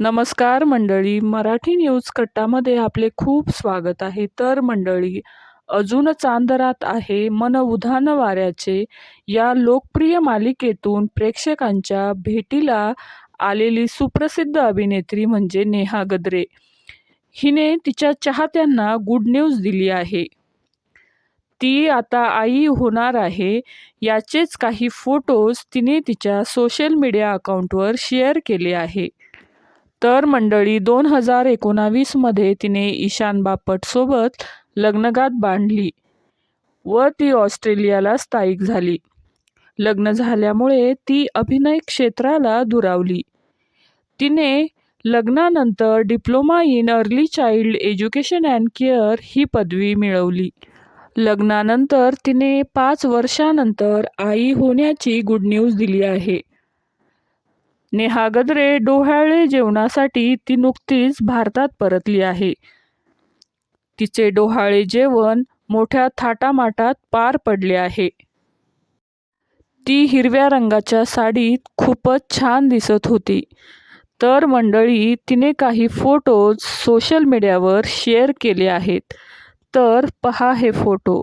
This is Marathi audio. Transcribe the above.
नमस्कार मंडळी मराठी न्यूज कट्टामध्ये आपले खूप स्वागत आहे. तर मंडळी अजून चांदरात आहे मन उधान वाऱ्याचे. या लोकप्रिय मालिकेतून प्रेक्षकांच्या भेटीला आलेली सुप्रसिद्ध अभिनेत्री म्हणजे नेहा गद्रे. हिने तिच्या चाहत्यांना गुड न्यूज दिली आहे. ती आता आई होणार आहे. याचेच काही फोटोज तिने तिच्या सोशल मीडिया अकाउंटवर शेअर केले आहे. तर मंडळी दोन हजार एकोणावीसमध्ये तिने ईशान बापटसोबत लग्नगात बांधली व ती ऑस्ट्रेलियाला स्थायिक झाली. लग्न झाल्यामुळे ती अभिनय क्षेत्राला दुरावली. तिने लग्नानंतर diploma in early child education and care ही पदवी मिळवली. लग्नानंतर तिने पाच वर्षानंतर आई होण्याची गुड न्यूज दिली आहे. नेहा गद्रे डोहाळे जेवणासाठी ती नुकतीच भारतात परतली आहे. तिचे डोहाळे जेवण मोठ्या थाटामाटात पार पडले आहे. ती हिरव्या रंगाच्या साडीत खूपच छान दिसत होती. तर मंडळी तिने काही फोटोज सोशल मीडियावर शेअर केले आहेत. तर पहा हे फोटो.